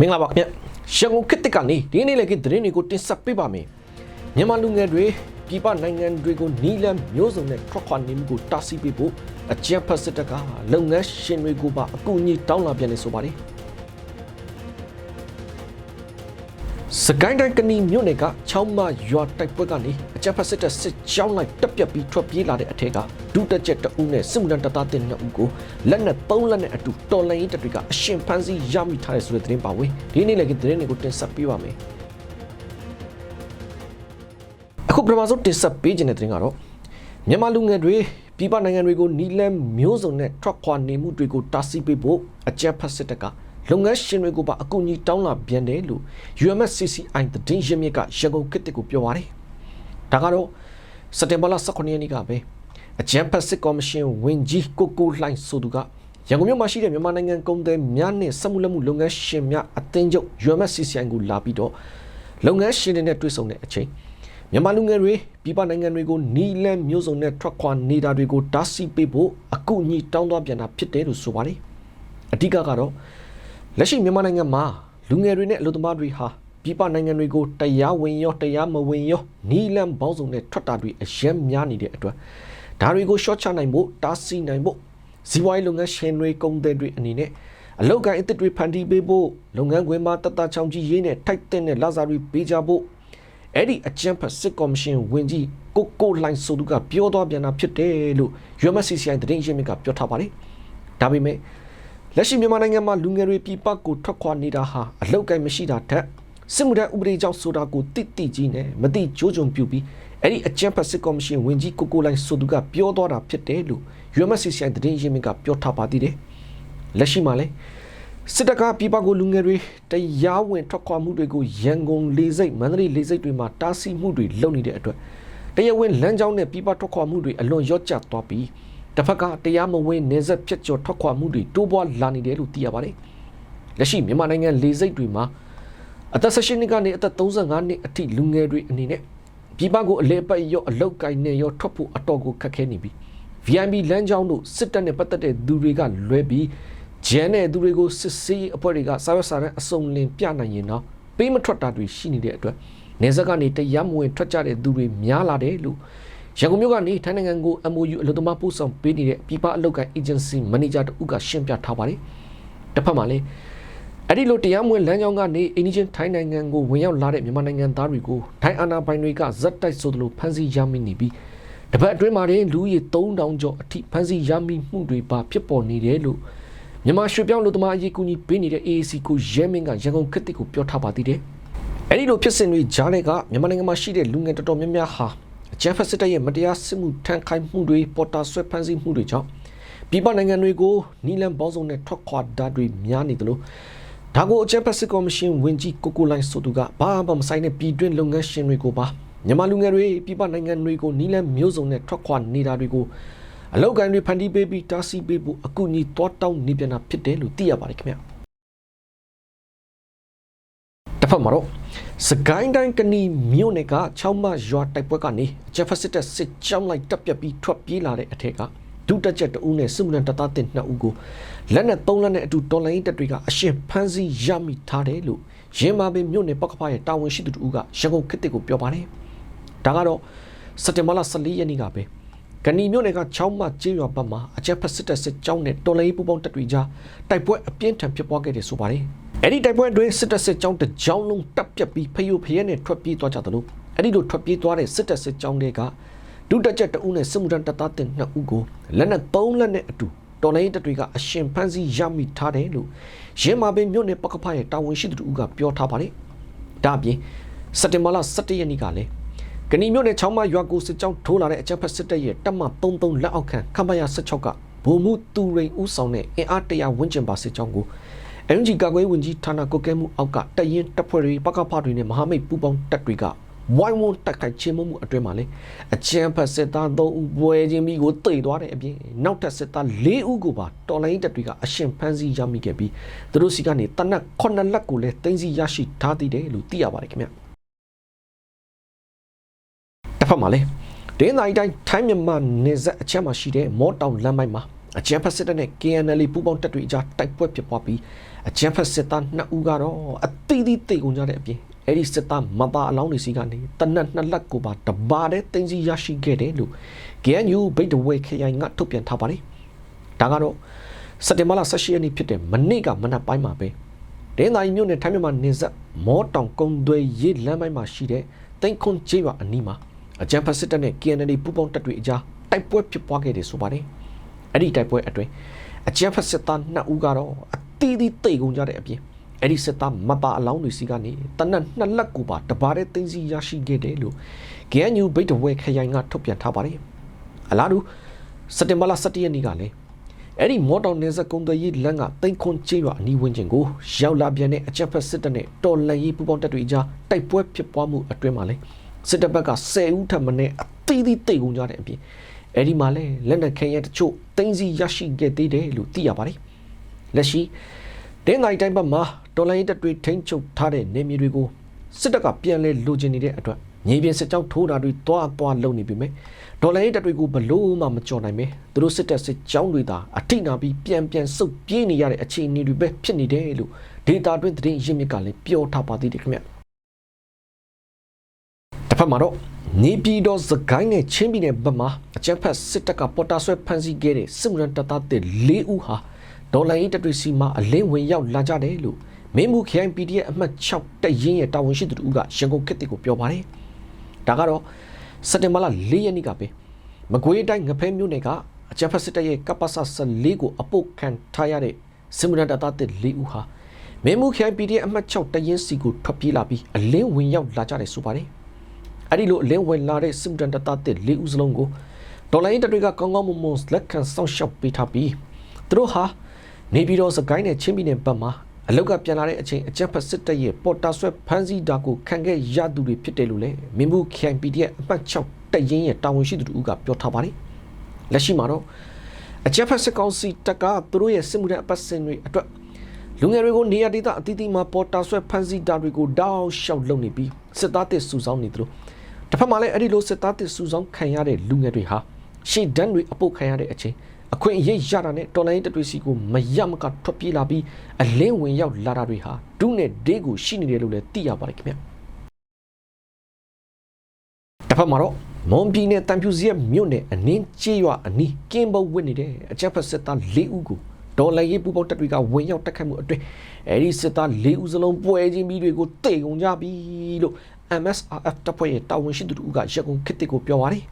မင်္ဂလာပါခင်ဗျရန်ကုန်ခေတ်တစ်ကနေဒီနေ့လည်းခေတ်သတင်းတွေကိုတင်ဆက်ပေးပါမယ်မြန်မာလူငယ်တွေပြည်ပနိုင်ငံတွေကိုနီလန်မျိုးစုံနဲ့ထွက်ခွာနေမှုကိုတားဆီးပေးဖို့အကြံဖတ်စစ်တပ်ကလုပ်ငန်းရှင်တွေကိုပါအကူအညီတောင်းလာပြန်နေဆိုပါတယ် စကိုင်းတိုင်းကနီမြို့နယ်ကချောင်းမရွာတိုက်ပွဲကနေအကြံဖတ်စစ်တပ်စစ်ကြောင်းလိုက်တက်ပြက်ပြီးထွက်ပြေးလာတဲ့အထက်ကဒုတက်ချက်တအူးနဲ့စစ်မှုထမ်းတပ်သားတင်နှစ်ဦးကိုလက်နဲ့သုံးလက်နဲ့အတူတော်လိုင်းရေးတပ်တွေကအရှင်ဖမ်းဆီးရမိထားတဲ့ဆိုတဲ့သတင်းပါဝင်ဒီနေ့လည်းဒီသတင်းတွေကိုတင်ဆက်ပေးပါမယ်အခုပထမဆုံးတင်ဆက်ပေးခြင်းတဲ့သတင်းကတော့မြန်မာလူငယ်တွေပြည်ပနိုင်ငံတွေကိုနီလန်မျိုးစုံနဲ့ထွက်ခွာနေမှုတွေကိုတားဆီးပေးဖို့အကြံဖတ်စစ်တပ်က လုပ်ငန်းရှင်တွေကိုပါအကူအညီတောင်းလာပြန်တယ်လို့ UMSCCI သတင်းရင်းမြစ်ကရန်ကုန်ခေတ်တစ်ကိုပြောပါတယ်။ဒါကတော့စက်တင်ဘာလ18ရက်နေ့ကပဲအကြံဖတ်စစ်ကော်မရှင်ဝင်ကြီးကိုကိုလှိုင်းဆိုသူကရန်ကုန်မြို့မှာရှိတဲ့မြန်မာနိုင်ငံကုန်သည်များနဲ့စက်မှုလက်မှုလုပ်ငန်းရှင်များအသင်းချုပ် UMSCCI ကိုလာပြီးတော့လုပ်ငန်းရှင်တွေနဲ့တွေ့ဆုံတဲ့အချိန်မြန်မာလူငယ်တွေပြည်ပနိုင်ငံတွေကိုနီလန်မျိုးစုံနဲ့ထွက်ခွာနေတာတွေကိုတားဆီးပေးဖို့အကူအညီတောင်းသွားပြန်တာဖြစ်တယ်လို့ဆိုပါတယ်။အဓိကကတော့ လက်ရှိမြန်မာနိုင်ငံမှာလူငယ်တွေနဲ့အလုပ်သမားတွေဟာပြည်ပနိုင်ငံတွေကိုတရားဝင်ရောတရားမဝင်ရောနီလန်ပေါင်းစုံနဲ့ထွက်တာတွေအယံများနေတဲ့အတွက်ဒါတွေကို short ချနိုင်ဖို့တားဆီးနိုင်ဖို့ဇီဝိုင်းလုပ်ငန်းရှင်တွေကုန်သည်တွေအနေနဲ့အလောက်ကိုင်းအသစ်တွေဖန်တီးပေးဖို့လုပ်ငန်းခွင်မှာတတ်တာချောင်းကြီးရေးနဲ့ထိုက်တဲ့နဲ့လာစာတွေပေးကြဖို့အဲ့ဒီအကြံဖတ်စစ်ကော်မရှင်ဝင်ကြီးကိုကိုလိုင်းဆိုသူကပြောသွားပြန်တာဖြစ်တယ်လို့ UMCCI သတင်းရင်းမြစ်ကပြောထားပါတယ်ဒါပေမဲ့ လက်ရှိမြန်မာနိုင်ငံမှာလူငယ်တွေပြည်ပကိုထွက်ခွာနေတာဟာအလောက်ကိုင်းမရှိတာထက်စစ်မှုထမ်းဥပဒေကြောင့်ဆိုတာကိုတိတိကြီးနဲ့မတိကြိုးကြုံပြုပြီးအဲ့ဒီအကြံဖတ်စစ်ကော်မရှင်ဝင်ကြီးကိုကိုလိုင်းဆိုသူကပြောသွားတာဖြစ်တယ်လို့ UMCCI သတင်းရင်းမြစ်ကပြောထားပါသေးတယ်လက်ရှိမှာလည်းစစ်တပ်ကပြည်ပကိုလူငယ်တွေတရားဝင်ထွက်ခွာမှုတွေကိုရန်ကုန်လေစိတ်မန္တလေးလေစိတ်တွေမှာတားဆီးမှုတွေလုပ်နေတဲ့အတွက်တရားဝင်လမ်းကြောင်းနဲ့ပြည်ပထွက်ခွာမှုတွေအလွန်ရော့ကျသွားပြီး တစ်ဖက်ကတရားမဝင်နေဆက်ဖြတ်ကျော်ထွက်ခွာမှုတွေတိုးပွားလာနေတယ်လို့သိရပါတယ်။လက်ရှိမြန်မာနိုင်ငံလေစိတ်တွေမှာအသက်16နှစ်ကနေအသက်35နှစ်အထိလူငယ်တွေအနေနဲ့ပြည်ပကိုအလဲပတ်ရော့အလောက်ကိုင်းနဲ့ရောထွက်ဖို့အတော်ကိုခက်ခဲနေပြီ။ VIP လမ်းကြောင်းတို့စစ်တပ်နဲ့ပတ်သက်တဲ့သူတွေကလွဲပြီးဂျန်တဲ့သူတွေကိုစစ်ဆေးရေးအဖွဲ့တွေကစာရွက်စာတမ်းအစုံလင်ပြနိုင်ရင်တော့ပေးမထွက်တာတွေရှိနေတဲ့အတွက်နေဆက်ကနေတရားမဝင်ထွက်ကြတဲ့သူတွေများလာတယ်လို့ ရန်ကုန်မြို့ကနေထိုင်းနိုင်ငံကို MOU အလုပ်သမားပို့ဆောင်ပေးနေတဲ့ပြည်ပအလုပ်ကိုင် agency manager တဦးကရှင်းပြထားပါတယ်။တစ်ဖက်မှာလည်းအဲ့ဒီလိုတရားမဝင်လမ်းကြောင်းကနေအင်းချင်းထိုင်းနိုင်ငံကိုဝင်ရောက်လာတဲ့မြန်မာနိုင်ငံသားတွေကိုထိုင်းအာဏာပိုင်တွေကဇက်တိုက်ဆိုသလိုဖမ်းဆီးရမိနေပြီးတပတ်အတွင်းမှာတင်လူကြီး3000ကျော်အထိဖမ်းဆီးရမိမှုတွေပါဖြစ်ပေါ်နေတယ်လို့မြန်မာရွှေပြောင်းလူသမားအရေးကူညီပေးနေတဲ့ AAC ကိုရဲမင်းကရန်ကုန်ခေတ်တစ်ကိုပြောထားပါသေးတယ်။အဲဒီလိုဖြစ်စဉ်တွေကြားထဲကမြန်မာနိုင်ငံမှာရှိတဲ့လူငယ်တော်တော်များများဟာ အကြမ်းဖက်စစ်တပ်ရဲ့မတရားစစ်မှုထမ်းခိုင်းမှုတွေပေါ်တာဆွဲဖမ်းဆီးမှုတွေကြောင့်ပြည်ပနိုင်ငံတွေကိုနီလန်ပေါင်းစုံနဲ့ထွက်ခွာတာတွေများနေတယ်လို့ဒါကိုအကြမ်းဖက်စစ်ကော်မရှင်ဝင်ကြီးကိုကိုလိုင်းဆိုသူကဘာမှမဆိုင်တဲ့ပြည်တွင်းလုပ်ငန်းရှင်တွေကိုပါမြန်မာလူငယ်တွေပြည်ပနိုင်ငံတွေကိုနီလန်မျိုးစုံနဲ့ထွက်ခွာနေတာတွေကိုအလောက်ကန်တွေဖန်တီးပေးပြီးတားဆီးပေးဖို့အကူအညီတောတောင်းနေပြန်တာဖြစ်တယ်လို့သိရပါတယ်ခင်ဗျတစ်ဖက်မှာတော့ စကိုင်းတိုင်းကနီမြို့နယ်က6မရွာတိုက်ပွဲကနေဂျက်ဖက်စစ်တပ်စစ်ကြောင်းလိုက်တပ်ပြက်ပြီးထွက်ပြေးလာတဲ့အထက်ကဒုတက်ချက်တဦးနဲ့စစ်မှုထမ်းတပ်သားတင်2ဦးကိုလက်နဲ့3လက်နဲ့အတူတော်လိုင်းတပ်တွေကအရှင်ဖမ်းဆီးရမိထားတယ်လို့ရင်းမာပင်မြို့နယ်ပောက်ကဖရဲ့တာဝန်ရှိသူတို့ကရန်ကုန်ခေတ်တစ်ကိုပြောပါတယ်ဒါကတော့စက်တင်ဘာလ14ရက်နေ့ကပဲ ကဏီမြို့နယ်ကချောင်းမကျေးရွာဘက်မှာအကြက်ဖက်စစ်တပ်စစ်ကြောင်းနဲ့တော်လိုင်းပူပေါင်းတပ်တွေကြားတိုက်ပွဲအပြင်းထန်ဖြစ်ပွားခဲ့တယ်ဆိုပါတယ်အဲ့ဒီတိုက်ပွဲအတွင်းစစ်တပ်စစ်ကြောင်းတစ်ကြောင်းလုံးတပ်ပြက်ပြီးဖယိုဖယဲနဲ့ထွက်ပြေးသွားကြတယ်လို့အဲ့ဒီလိုထွက်ပြေးသွားတဲ့စစ်တပ်စစ်ကြောင်းတွေကဒုတက်ချက်တအုပ်နဲ့စစ်မှုထမ်းတပ်သားတင်နှစ်ဦးကိုလက်နဲ့သုံးလက်နဲ့အတူတော်လိုင်းတပ်တွေကအရှင်ဖမ်းဆီးရမိထားတယ်လို့ရင်းမာပင်မြို့နယ်ပကဖရဲ့တာဝန်ရှိသူတို့ကပြောထားပါတယ်ဒါအပြင်စက်တင်ဘာလ17ရက်နေ့ကလည်း ကဏီမြို့နယ်ချောင်းမရွာကိုစစ်ကြောင်းထိုးလာတဲ့အကြမ်းဖက်စစ်တပ်ရဲ့တပ်မ33လက်အောက်ခံခမရ16ကဗိုလ်မှူးသူရိန်ဦးဆောင်တဲ့အင်အားတရာဝန်းကျင်ပါစစ်ကြောင်းကိုအန်ဂျီကာကွယ်ဝင်ကြီးဌာနကုတ်ကဲမှုအောက်ကတရင်တပ်ဖွဲ့တွေပကဖတွေနဲ့မဟာမိတ်ပူးပေါင်းတပ်တွေကဝိုင်းဝန်းတိုက်ခိုက်ချင်းမှုမှုအတွင်းမှာလေအကြမ်းဖက်စစ်သား3ဦးပွဲချင်းပြီးကိုတိတ်သွားတဲ့အပြင်နောက်ထပ်စစ်သား4ဦးကိုပါတော်လိုင်းတပ်တွေကအရှင်ဖမ်းဆီးရမိခဲ့ပြီးသူတို့စီကနေတနက်9လက်ကိုလည်းတင်စီရရှိထားသေးတယ်လို့သိရပါတယ်ခင်ဗျ တစ်ဖက်မှာလေဒင်းတိုင်းတိုင်းထိုင်းမြန်မာနေဆက်အချက်မှာရှိတဲ့မောတောင်လမ်းပိုင်းမှာအကြမ်းဖက်စစ်တပ်နဲ့ KNL ပူးပေါင်းတပ်တွေအကြားတိုက်ပွဲဖြစ်ပွားပြီးအကြမ်းဖက်စစ်သားနှစ်ဦးကတော့အသီးသီးတိတ်ကုန်ကြတဲ့အပြင်အဲ့ဒီစစ်သားမပါအလောင်းတွေစီကနေတနက်နှစ်လက်ကိုပါတပါတဲ့တင်းစီရရှိခဲ့တယ်လို့ KNU ဘိတ်တဝဲခရိုင်ကထုတ်ပြန်ထားပါတယ်ဒါကတော့စက်တင်ဘာလ18ရက်နေ့ဖြစ်တဲ့မနေ့ကမနက်ပိုင်းမှာပဲဒင်းသာရီမြို့နယ်ထိုင်းမြန်မာနေဆက်မောတောင်ကုန်းသွဲရေးလမ်းပိုင်းမှာရှိတဲ့တိန်ခွန်ကျေးရွာအနီးမှာ အကြမ်းဖက်စစ်တပ်နဲ့ KNL ပူးပေါင်းတပ်တွေအကြားတိုက်ပွဲဖြစ်ပွားခဲ့တယ်ဆိုပါတယ်အဲ့ဒီတိုက်ပွဲအတွင်းအကြမ်းဖက်စစ်သားနှစ်ဦးကတော့အသီးသီးတိတ်ကုန်ကြတဲ့အပြင်အဲ့ဒီစစ်သားမပါအလောင်းတွေစီကနေတနက်နှစ်လက်ကိုပါတပါတဲ့သိန်းစီရရှိခဲ့တယ်လို့ KNU ဘိတ်တဝဲခရိုင်ကထုတ်ပြန်ထားပါတယ်အလားတူစက်တင်ဘာလ17ရက်နေ့ကလည်းအဲ့ဒီမော်တောင်နေဆက်ကုန်းသွယ်ရေးလမ်းကတိန်ခွန်ကျေးရွာအနီးဝန်းကျင်ကိုရောက်လာပြန်တဲ့အကြမ်းဖက်စစ်တပ်နဲ့တော်လှန်ရေးပူးပေါင်းတပ်တွေအကြားတိုက်ပွဲဖြစ်ပွားမှုအတွင်းမှာလည်း စစ်တပ်ဘက်က10ဦးထပ်မံနဲ့အသီးသီးတိတ်ကုန်ကြတဲ့အပြင်အဲ့ဒီမှာလည်းလက်နက်ခဲယမ်းတချို့တင်းစီရရှိခဲ့သေးတယ်လို့သိရပါတယ်လက်ရှိဒင်းနိုင်တိုင်းဘက်မှာတော်လှန်ရေးတပ်တွေထိန်းချုပ်ထားတဲ့နေမြေတွေကိုစစ်တပ်ကပြန်လဲလိုချင်နေတဲ့အတွက်မြေပြင်စစ်ကြောင်းထိုးတာတွေတွားတွားလုပ်နေပြီမယ်ဒေါ်လာရေးတပ်တွေကိုဘလို့မှမကြော်နိုင်ပဲသူတို့စစ်တပ်စစ်ကြောင်းတွေသာအထိနာပြီးပြန်ပြန်စုပ်ပြေးနေရတဲ့အခြေအနေတွေပဲဖြစ်နေတယ်လို့ဒေတာတွင်သတင်းရင်းမြစ်ကလည်းပြောထားပါသေးတယ်ခင်ဗျ တစ်ဖက်မှာတော့နေပြည်တော်စကိုင်းနဲ့ချင်းပြည်နယ်ဘက်မှာအကြမ်းဖက်စစ်တပ်ကပေါ်တာဆွဲဖမ်းဆီးခဲ့တဲ့စစ်မှုထမ်းတပ်သားတွေ၄ဦးဟာဒေါ်လာရေးတပ်တွေစီမှာအလင်းဝင်ရောက်လာကြတယ်လို့မင်းမှု KIPD ရဲ့အမှတ်6တပ်ရင်းရဲ့တာဝန်ရှိသူတို့ကရန်ကုန်ခေတ်ကိုပြောပါတယ်ဒါကတော့စက်တင်ဘာလ၄ရက်နေ့ကပဲမကွေးတိုင်းငဖဲမြို့နယ်ကအကြမ်းဖက်စစ်တပ်ရဲ့ကပ္ပစ14ကိုအပုတ်ခံထားရတဲ့စစ်မှုထမ်းတပ်သားတွေ၄ဦးဟာမင်းမှု KIPD ရဲ့အမှတ်6တပ်ရင်းစီကိုထွက်ပြေးလာပြီးအလင်းဝင်ရောက်လာကြတယ်ဆိုပါတယ် အဲ့ဒီလိုအလင်းဝင်လာတဲ့စစ်မှုထမ်းတပ်သားတွေ၄ဦးစလုံးကိုဒေါ်လာရင်းတပ်တွေကကောင်းကောင်းမွန်မွန်လက်ခံစောင့်ရှောက်ပေးထားပြီးသူတို့ဟာနေပြည်တော်စကိုင်းနဲ့ချင်းပြည်နယ်ဘက်မှာအလောက်ကပြန်လာတဲ့အချိန်အကြက်ဖက်စစ်တပ်ရဲ့ပေါ်တာဆွဲဖမ်းဆီးတာကိုခံခဲ့ရသူတွေဖြစ်တယ်လို့လည်းမင်းဘူး KIPD ရဲ့အမှတ်6တပ်ရင်းရဲ့တာဝန်ရှိသူတို့ကပြောထားပါတယ်လက်ရှိမှာတော့အကြက်ဖက်စစ်ကောင်စီတပ်ကသူတို့ရဲ့စစ်မှုထမ်းအပတ်စဉ်တွေအတွက်လူငယ်တွေကိုနေရာဒေသအသီးသီးမှာပေါ်တာဆွဲဖမ်းဆီးတာတွေကိုတောက်လျှောက်လုပ်နေပြီးစစ်သားတစ်စုဆောင်းနေသလို တစ်ဖက်မှာလည်းအဲ့ဒီလိုစစ်သားတစ်စုဆောင်းခံရတဲ့လူငယ်တွေဟာရှေ့တန်းတွေအပုတ်ခံရတဲ့အချိန်အခွင့်အရေးရတာနဲ့တော်လိုင်းတတွေစီကိုမရမကထွက်ပြေးလာပြီးအလင်းဝင်ရောက်လာတာတွေဟာဒုနဲ့ဒေးကိုရှိနေတယ်လို့လည်းသိရပါတယ်ခင်ဗျတစ်ဖက်မှာတော့မွန်ပြည်နယ်တန်ဖြူစီရဲ့မြို့နယ်အနင်းကျေးရွာအနီးကင်းပုတ်ဝစ်နေတဲ့အကြက်ဖက်စစ်သား၄ဦးကိုဒေါ်လာရေးပူပေါတက်တွေကဝင်ရောက်တက်ခတ်မှုအတွင်းအဲဒီစစ်သား၄ဦးစလုံးပွဲချင်းပြီးတွေကိုတိတ်ကုန်ကြပြီလို့ MSRF တပ်ဖွဲ့ရဲ့တာဝန်ရှိသူတို့ကရက်ကုန်ခစ်တစ်ကိုပြောပါတယ်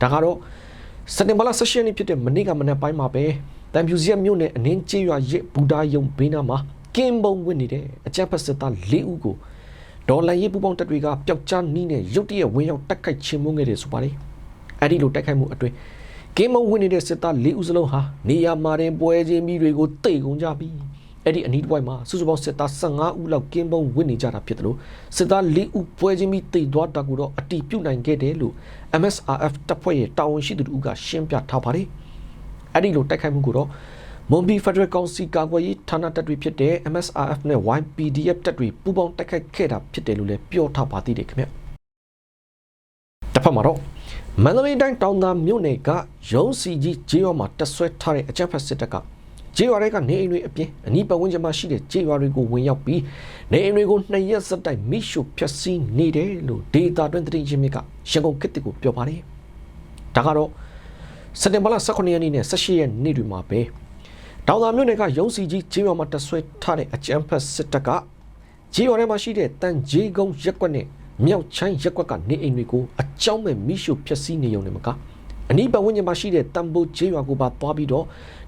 ဒါကတော့စက်တင်ဘာလ16ရက်နေ့ဖြစ်တဲ့မနေ့ကမနက်ပိုင်းမှာပဲတန်ဖြူစီရမြို့နယ်အနင်းကျေးရွာရဲ့ဘူဒါယုံဘေးနားမှာကင်းပုံဝင်နေတဲ့အကြမ်းဖက်စစ်သား၄ဦးကိုဒေါ်လာရေးပူပေါင်းတပ်တွေကပျောက်ကြားနီးနဲ့ရုတ်တရက်ဝင်ရောက်တိုက်ခိုက်ခြင်းမုန်းခဲ့တယ်ဆိုပါတယ်။အဲဒီလိုတိုက်ခိုက်မှုအတွင်းကင်းမုံဝင်နေတဲ့စစ်သား၄ဦးစလုံးဟာနေရာမှာတင်ပွဲချင်းမိတွေကိုတိတ်ကုန်ကြပြီး အဲ့ဒီအနီးတစ်ဝိုက်မှာစုစုပေါင်းစစ်သား15ဦးလောက်ကင်းပုံဝင်နေကြတာဖြစ်တယ်လို့စစ်သား၄ဦးပွဲချင်းမိတိတ်သွားတာကိုတော့အတီးပြုတ်နိုင်ခဲ့တယ်လို့ MSRF တပ်ဖွဲ့ရဲ့တာဝန်ရှိသူတို့ကရှင်းပြထားပါတယ်။အဲ့ဒီလိုတိုက်ခိုက်မှုကိုတော့မွန်ဘီဖက်ဒရယ်ကောင်စီကာကွယ်ရေးဌာနတပ်တွေဖြစ်တဲ့ MSRF နဲ့ YPDF တပ်တွေပူးပေါင်းတိုက်ခိုက်ခဲ့တာဖြစ်တယ်လို့လည်းပြောထားပါသေးတယ်ခင်ဗျ။တစ်ဖက်မှာတော့မန္တလေးတိုင်းတောင်သာမြို့နယ်ကရုံးစီကြီးဂျေးရွာမှာတက်ဆွဲထားတဲ့အကြမ်းဖက်စစ်တပ်က ဂျေးရွာတွေကနေအိမ်တွေအပြင်အနီးပတ်ဝန်းကျင်မှာရှိတဲ့ဂျေးရွာတွေကိုဝင်ရောက်ပြီးနေအိမ်တွေကိုနှစ်ရက်စက်တိုက်မိရှုဖျက်ဆီးနေတယ်လို့ဒေတာတွင်သတင်းချင်းမြစ်ကရန်ကုန်ခေတ်ကိုပြောပါတယ်။ဒါကတော့စက်တင်ဘာလ18ရက်နေ့နဲ့18ရက်နေ့တွေမှာပဲတောင်သာမြို့နယ်ကရုံးစီကြီးဂျေးရွာမှာတက်ဆွဲထားတဲ့အကြမ်းဖက်စစ်တပ်ကဂျေးရွာထဲမှာရှိတဲ့တန်ဂျေးကုန်းရက်ကွက်နဲ့မြောက်ချိုင်းရက်ကွက်ကနေအိမ်တွေကိုအကြောင်းမဲ့မိရှုဖျက်ဆီးနေုံနဲ့မကအနီးပတ်ဝန်းကျင်မှာရှိတဲ့တမ်ဘိုဂျေးရွာကိုပါသွားပြီးတော့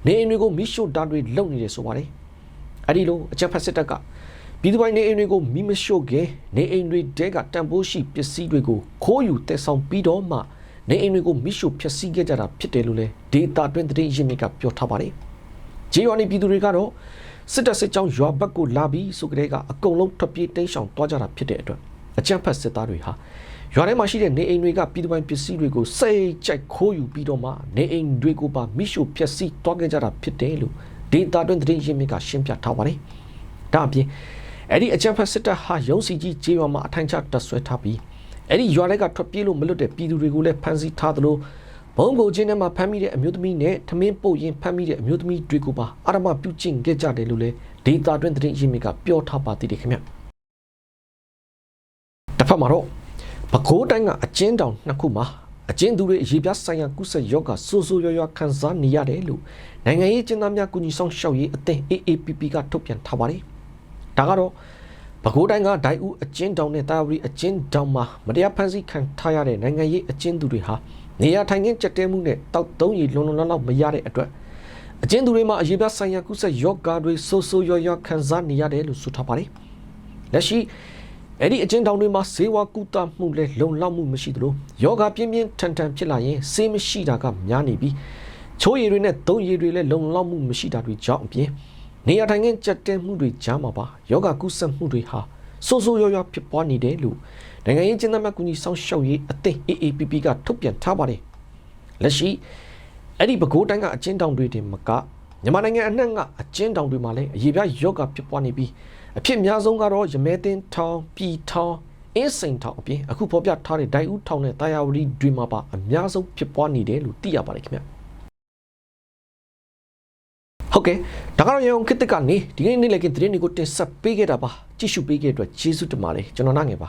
နေအိမ်တွေကိုမိရှုဓာတ်တွေလုံနေတယ်ဆိုပါတယ်အဲ့ဒီလိုအကြမ်းဖက်စစ်တပ်ကပြည်သူပိုင်နေအိမ်တွေကိုမိမရှို့ခင်နေအိမ်တွေတဲကတန်ဖိုးရှိပစ္စည်းတွေကိုခိုးယူတက်ဆောင်ပြီးတော့မှနေအိမ်တွေကိုမိရှို့ဖျက်ဆီးခဲ့ကြတာဖြစ်တယ်လို့လည်းဒေတာတွင်သတင်းရင်းမြစ်ကပြောထားပါတယ်ဂျေးရွာနေပြည်သူတွေကတော့စစ်တပ်စစ်ကြောင်းရွာဘက်ကိုလာပြီးဆိုကြတဲ့ကအကုန်လုံးထွက်ပြေးတိမ်းရှောင်သွားကြတာဖြစ်တဲ့အတွက်အကြမ်းဖက်စစ်သားတွေဟာ ရွာထဲမှာရှိတဲ့နေအိမ်တွေကပြည်သူပိုင်ပစ္စည်းတွေကိုစိတ်ကြိုက်ခိုးယူပြီးတော့မှနေအိမ်တွေကိုပါမိရှို့ဖျက်ဆီးသွားခဲ့ကြတာဖြစ်တယ်လို့ဒေတာတွင်သတင်းရင်းမြစ်ကရှင်းပြထားပါတယ်။ဒါအပြင်အဲ့ဒီအကြမ်းဖက်စစ်တပ်ဟာရုံးစီကြီးကျေးရွာမှာအထိုင်ချတပ်ဆွဲထားပြီးအဲ့ဒီရွာတွေကထွက်ပြေးလို့မလွတ်တဲ့ပြည်သူတွေကိုလည်းဖမ်းဆီးထားသလိုဘုံကိုချင်းထဲမှာဖမ်းမိတဲ့အမျိုးသမီးနဲ့ထမင်းပုတ်ရင်ဖမ်းမိတဲ့အမျိုးသမီးတွေကိုပါအာရမပြုကျင့်ခဲ့ကြတယ်လို့လည်းဒေတာတွင်သတင်းရင်းမြစ်ကပြောထားပါသေးတယ်ခင်ဗျတစ်ဖက်မှာတော့ ပဲခူးတိုင်းကအကျဉ်းတောင်နှစ်ခုမှာအကျဉ်းသူတွေရေပြားဆိုင်ရာကုသယောဂဆူဆူရွရွခံစားနေရတယ်လို့နိုင်ငံရေးကျင်းသားများကုညီဆောင်ရှောက်ရေးအသင်း AAPP ကထုတ်ပြန်ထားပါတယ်ဒါကတော့ပဲခူးတိုင်းကဒိုင်ဦးအကျဉ်းတောင်နဲ့တာဝရီအကျဉ်းတောင်မှာမတရားဖမ်းဆီးခံထားရတဲ့နိုင်ငံရေးအကျဉ်းသူတွေဟာနေရာထိုင်ခင်းကြက်တဲမှုနဲ့တောက်သုံးရီလုံလုံလောက်လောက်မရတဲ့အတွက်အကျဉ်းသူတွေမှာအရေးပြဆိုင်ရာကုသယောဂါတွေဆိုးဆိုးရွားရွားခံစားနေရတယ်လို့ဆိုထားပါတယ်။လက်ရှိ အဲ့ဒီအကျဉ်းတောင်တွေမှာဈေးဝါကုသမှုလဲလုံလောက်မှုမရှိသလိုယောဂါပြင်းပြင်းထန်ထန်ဖြစ်လာရင်ဆေးမရှိတာကများနေပြီးချိုးရည်တွေနဲ့သုံးရည်တွေလည်းလုံလောက်မှုမရှိတာတွေကြောင့်အပြင်နေရာထိုင်ခင်းကြက်တဲမှုတွေကြားမှာပါယောဂကုသမှုတွေဟာဆိုးဆိုးရွားရွားဖြစ်ပွားနေတယ်လို့နိုင်ငံရေးကျင်းသားများကူညီဆောင်ရှောက်ရေးအသင်း AAPP ကထုတ်ပြန်ထားပါတယ်လက်ရှိအဲ့ဒီပဲခူးတိုင်းကအကျဉ်းတောင်တွေတင်မကမြန်မာနိုင်ငံအနှံ့ကအကျဉ်းတောင်တွေမှာလည်းအရေးပြယောဂဖြစ်ပွားနေပြီး အဖြစ်အများဆုံးကတော့ရမဲတင်ထောင်ပြည်ထောင်အင်းစိန်ထောင်အပြင်အခုဖော်ပြထားတဲ့ဒိုင်ဦးထောင်နဲ့တာယာဝတီတွေမှာပါအများဆုံးဖြစ်ပွားနေတယ်လို့သိရပါတယ်ခင်ဗျဟုတ်ကဲ့ဒါကတော့ရေုံခစ်တက်ကနေဒီနေ့နေ့လည်းကသတင်းတွေကိုတင်ဆက်ပေးခဲ့တာပါကြည့်ရှုပေးခဲ့တဲ့အတွက်ကျေးဇူးတင်ပါတယ်ကျွန်တော်နားငယ်ပါ